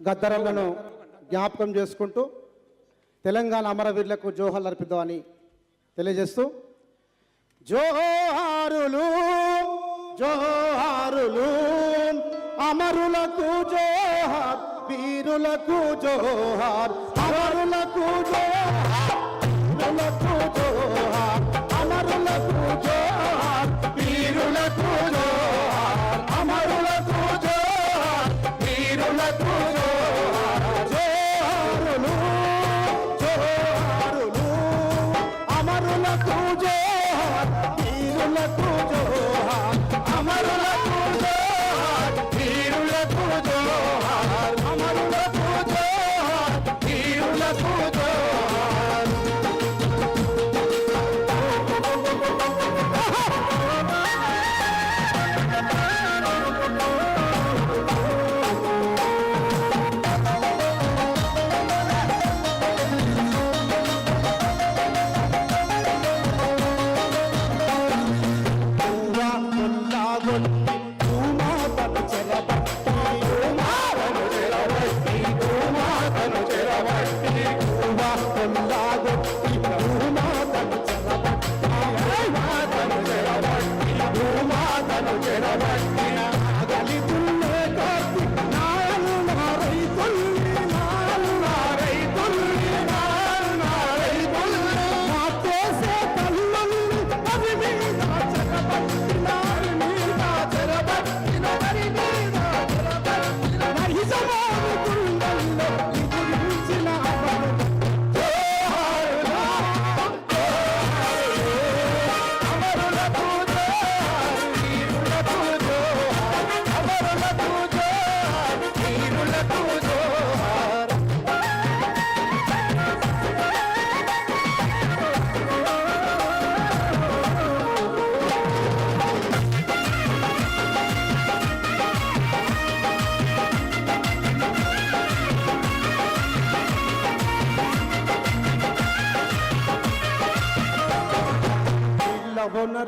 గద్దరంలను జ్ఞాపకం చేసుకుంటూ తెలంగాణ అమరవీరులకు జోహర్లు అర్పిద్దామని తెలియజేస్తూ జోహారులు జోహారులు అమరులకు జోహార్ వీరులకు జోహార్ అమరులకు జోహార్ జోహార్ అమరులకు జోహార్ వీరులకు జోహార్.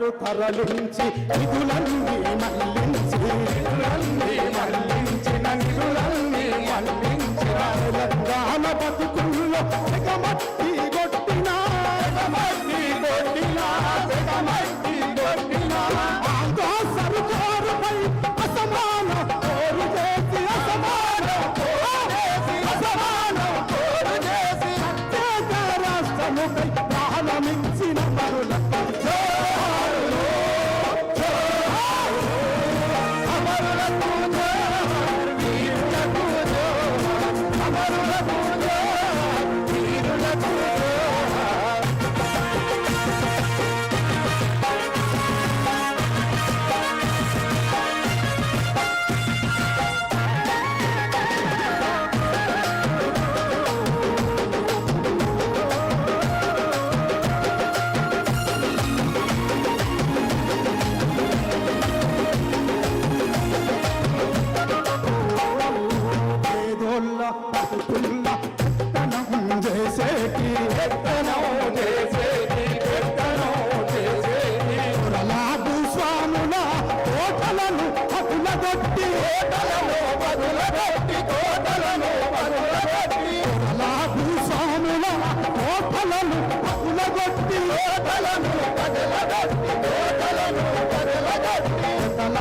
తరలు తరలించి నిధులన్నీ మళ్ళించి నిధులన్నీ మళ్ళించిన నిధులన్నీ మళ్ళించి తెలంగాణ బతుకుల్లో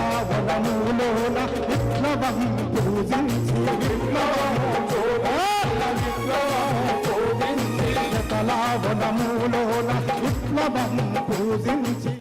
కళావరములోన విప్లవం పూజించి కళావరములోన విప్లవం పూజించి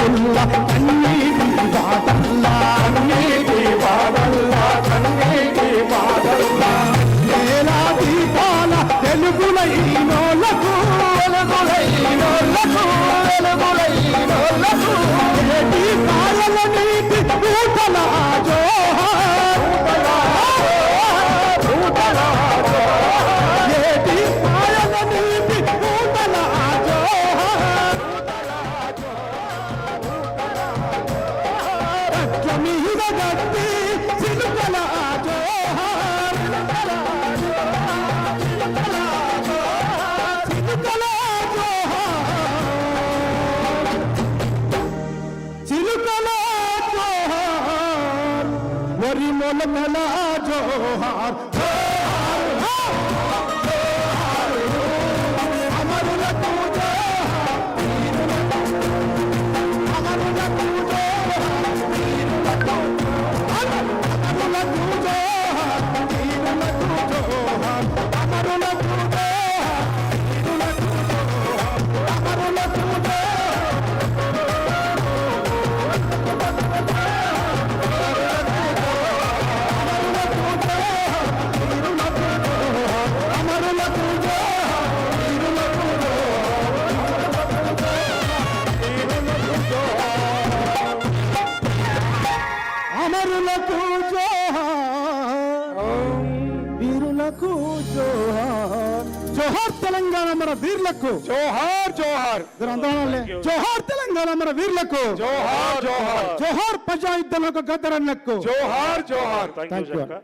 బాబుల్లా కన్నీటి బాధల్లా కన్నీటి బాధల్లా కన్నీటి బాధల్లా వేల దీపాల వెలుగులైనోళ్ళకు వెలుగులైనోళ్ళకు వెలుగులైనోళ్ళకు ఏటి కాయల నీటి ఊటల మీద గట్టి చిలుకల జోహార్ చిలుకల జోహార్ చిలుకల జోహార్. వరి మొలకల జోహార్ జోహార్. జోహార్ తెలంగాణ మన వీరులకు. జోహార్ జోహార్. జోహార్ తెలంగాణ మన వీరులకు. జోహార్ జోహార్. జోహార్ ప్రజాయుద్ధంలో గద్దరన్నకు. జోహార్ జోహార్. Thank you.